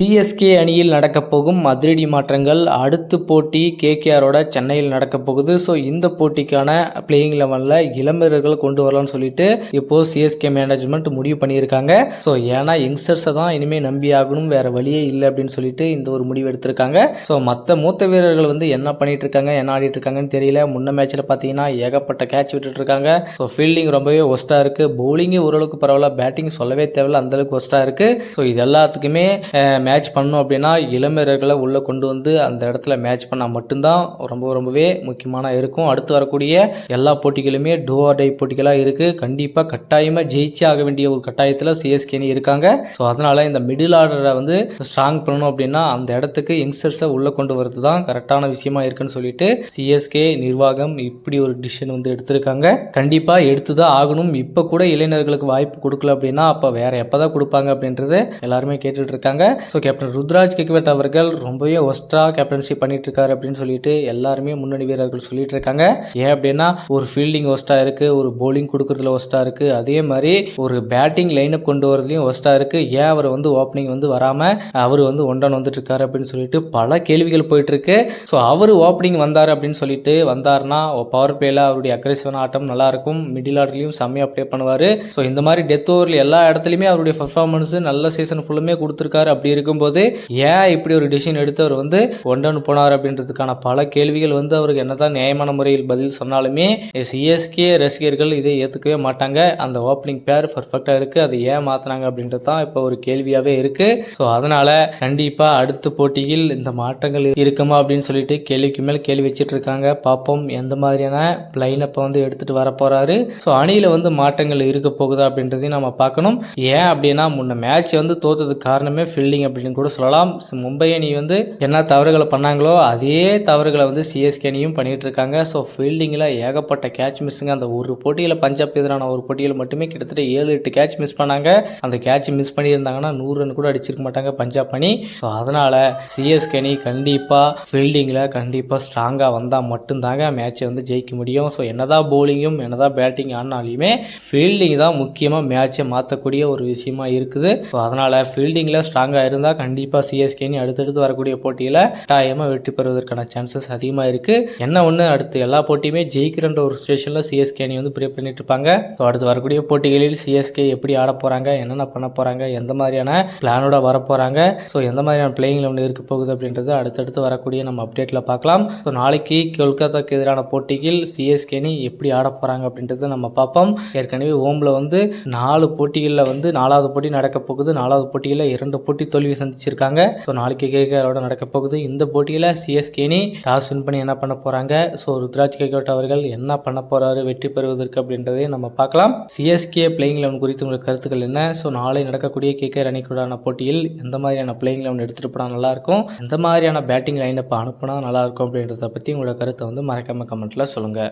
CSK அணியில் நடக்கப்போகும் அதிரடி மாற்றங்கள். அடுத்த போட்டி கேகேஆரோட சென்னையில் நடக்கப் போகுது. ஸோ இந்த போட்டிக்கான பிளேயிங் லெவனில் இளம்பெயர்கள் கொண்டு வரலாம்னு சொல்லிட்டு இப்போ சிஎஸ்கே மேனேஜ்மெண்ட் முடிவு பண்ணியிருக்காங்க. ஸோ ஏன்னா யங்ஸ்டர்ஸை தான் இனிமேல் நம்பி ஆகணும். வேற வழியே இல்லை அப்படின்னு சொல்லிட்டு இந்த ஒரு முடிவு எடுத்திருக்காங்க. ஸோ மற்ற மூத்த வீரர்கள் வந்து என்ன பண்ணிட்டு இருக்காங்க என்ன ஆடிட்டு இருக்காங்கன்னு தெரியல. முன்ன மேட்ச்சில் பார்த்தீங்கன்னா ஏகப்பட்ட கேட்ச் விட்டுட்டு இருக்காங்க ஸோ ஃபீல்டிங் ரொம்பவே ஒஸ்ட்டாக இருக்குது பவுலிங்கு ஓரளவுக்கு பரவாயில்ல. பேட்டிங் சொல்லவே தேவையில்ல. அந்த அளவுக்கு ஒஸ்ட்டாக இருக்குது ஸோ இது எல்லாத்துக்குமே மேட்ச் பண்ணணும் அப்படின்னா இளமீரர்களை உள்ளே கொண்டு வந்து அந்த இடத்துல மேட்ச் பண்ணால் மட்டும்தான் ரொம்ப ரொம்பவே முக்கியமான இருக்கும். அடுத்து வரக்கூடிய எல்லா போட்டிகளுமே டோ ஆர் டை போட்டிகளாக இருக்குது கண்டிப்பாக கட்டாயமாக ஜெயிச்சே ஆக வேண்டிய ஒரு கட்டாயத்தில் சிஎஸ்கேனி இருக்காங்க. ஸோ அதனால் இந்த மிடில் ஆர்டரை வந்து ஸ்ட்ராங் பண்ணணும் அப்படின்னா அந்த இடத்துக்கு யங்ஸ்டர்ஸை உள்ளே கொண்டு வரது தான் கரெக்டான விஷயமா இருக்குன்னு சொல்லிட்டு சிஎஸ்கே நிர்வாகம் இப்படி ஒரு டிசிஷன் வந்து எடுத்திருக்காங்க. கண்டிப்பாக எடுத்து தான் ஆகணும். இப்போ கூட இளைஞர்களுக்கு வாய்ப்பு கொடுக்கல அப்படின்னா அப்போ வேற எப்போ தான் கொடுப்பாங்க அப்படின்றது எல்லாருமே கேட்டுட்டு இருக்காங்க. ஸோ கேப்டன் ருத்ராஜ் கெக்வெட் அவர்கள் ரொம்பவே ஒஸ்ட்டாக கேப்டன்ஷிப் பண்ணிட்டு இருக்காரு அப்படின்னு சொல்லிட்டு எல்லாருமே முன்னணி வீரர்கள் சொல்லிட்டு இருக்காங்க. ஏன் அப்படின்னா ஒரு ஃபீல்டிங் ஒஸ்ட்டாக இருக்கு ஒரு போலிங் கொடுக்குறதுல ஒஸ்ட்டாக இருக்கு. அதே மாதிரி ஒரு பேட்டிங் லைனப் கொண்டு வரதுலையும் ஒஸ்ட்டாக இருக்கு. ஏன் அவர் வந்து ஓப்பனிங் வந்து வராமல் அவர் வந்து ஒன்றான் வந்துட்டு இருக்காரு அப்படின்னு சொல்லிட்டு பல கேள்விகள் போயிட்டு இருக்கு ஸோ அவர் ஓப்பனிங் வந்தார் அப்படின்னு சொல்லிட்டு வந்தாருன்னா பவர் பிளேல அவருடைய அக்ரெசிவான ஆட்டம் நல்லா இருக்கும் மிடில் ஆர்டர்லையும் செம்மையா ப்ளே பண்ணுவார். ஸோ இந்த மாதிரி டெத் ஓவரில் எல்லா இடத்துலையுமே அவருடைய பர்ஃபார்மன்ஸ் நல்ல சீசன் ஃபுல்லுமே கொடுத்துருக்காரு. அப்படி இருக்கும்போது ஏன் இப்படி ஒரு டிசிஷன் எடுத்து அவர் வந்து ஒன் டவுன் போனார் அப்படின்றதுக்கான பல கேள்விகள் வந்து அவருக்கு என்னதான் நியாயமான முறையில் பதில் சொன்னாலுமே சிஎஸ்கே ரசிகர்கள் இதை ஏற்றுக்கவே மாட்டாங்க. அந்த ஓப்பனிங் பேர் பர்ஃபெக்டாக இருக்குது அதை ஏன் மாற்றினாங்க அப்படின்றது தான் இப்போ ஒரு கேள்வியாகவே இருக்குது ஸோ அதனால் கண்டிப்பாக அடுத்த போட்டியில் இந்த மாற்றங்கள் இருக்குமா அப்படின்னு சொல்லிட்டு கேள்விக்கு மேல் கேள்வி வச்சுட்டு இருக்காங்க. பார்ப்போம் எந்த மாதிரியான லைனப்பை வந்து எடுத்துகிட்டு வர போகிறாரு ஸோ அணியில் வந்து மாற்றங்கள் இருக்க போகுதா அப்படின்றதையும் நம்ம பார்க்கணும். ஏன் அப்படின்னா முன்ன மேட்ச் வந்து தோத்ததுக்கு காரணமே ஃபீல்டிங் அப்படின்னு கூட சொல்லலாம். ஸோ மும்பை அணி வந்து என்ன தவறுகளை பண்ணாங்களோ அதே தவறுகளை வந்து சிஎஸ்கே அணியும் பண்ணிகிட்டு இருக்காங்க. ஸோ ஃபீல்டிங்கில் ஏகப்பட்ட கேட்ச் மிஸ்ஸுங்க அந்த ஒரு போட்டியில் பஞ்சாப் எதிரான ஒரு போட்டியில் மட்டுமே கிட்டத்தட்ட ஏழு எட்டு கேட்ச் மிஸ் பண்ணாங்க. அந்த கேட்ச் மிஸ் பண்ணியிருந்தாங்கன்னா நூறு ரன் கூட அடிச்சிருக்க மாட்டாங்க பஞ்சாப் அணி. ஸோ அதனால் சிஎஸ்கே அணி கண்டிப்பாக ஃபீல்டிங்கில் கண்டிப்பாக ஸ்ட்ராங்காக வந்தால் மட்டும்தாங்க மேட்சை வந்து ஜெயிக்க முடியும். ஸோ என்னதான் போலிங்கும் என்னதான் பேட்டிங் ஆனாலுமே ஃபீல்டிங் தான் முக்கியமாக மேட்சை மாற்றக்கூடிய ஒரு விஷயமா இருக்குது. ஸோ அதனால் ஃபீல்டிங்கில் ஸ்ட்ராங்காக இருந்தால் கண்டிப்பாக சிஎஸ்கே அடுத்தடுத்து வரக்கூடிய போட்டியில் கட்டாயமாக வெற்றி பெறுவதற்கான சான்சஸ் அதிகமாக இருக்குது என்ன ஒன்று அடுத்து எல்லா போட்டியுமே ஜெயிக்கிறன்ற ஒரு சுச்சுவேஷனில் சிஎஸ்கே அணி வந்து ப்ரே பண்ணிட்டு இருப்பாங்க. ஸோ அடுத்து வரக்கூடிய போட்டிகளில் சிஎஸ்கே எப்படி ஆட போகிறாங்க என்னென்ன பண்ண போகிறாங்க எந்த மாதிரியான பிளானோட வர போகிறாங்க ஸோ எந்த மாதிரியான பிளேயிங் ஒன்று இருக்க போகுது அப்படின்றது அடுத்தடுத்து வரக்கூடிய நம்ம அப்டேட்டில் பார்க்கலாம். ஸோ நாளைக்கு கொல்கத்தாக்கு எதிரான போட்டியில் சிஎஸ்கே அணி எப்படி ஆட போகிறாங்க அப்படின்றத நம்ம பார்ப்போம். ஏற்கனவே ஓமில் வந்து நாலு போட்டிகளில் வந்து நாலாவது போட்டி நடக்க போகுது. நாலாவது போட்டியில் இரண்டு போட்டி தோல்வி சந்திச்சிருக்காங்க. ஸோ நாளைக்கு கேகேஆரோட நடக்க போகுது. இந்த போட்டியில் சிஎஸ்கே அணி டாஸ் வின் பண்ணி என்ன பண்ண போகிறாங்க ஸோ ருத்ராஜ் கேகோட் அவர்கள் என்ன பண்ண போகிறாரு வெற்றி பெறுவதற்கு அப்படின்றதையும் நம்ம பார்க்கலாம். சிஎஸ்கே பிளேயிங் லெவன் குறித்து உங்களுக்கு கருத்துக்கள் என்ன? ஸோ நாளை நடக்கக்கூடிய கேகேஆர் அணிக்குடான போட்டியில் எந்த மாதிரியான பிளேயிங் லெவன் எடுத்துகிட்டு போனால் நல்லாயிருக்கும் எந்த மாதிரியான பேட்டிங் லைனப் அனுப்புனா நல்லாயிருக்கும் அப்படின்றத பற்றி உங்களோட கருத்தை வந்து மறக்காமல் கமெண்ட்டில் சொல்லுங்கள்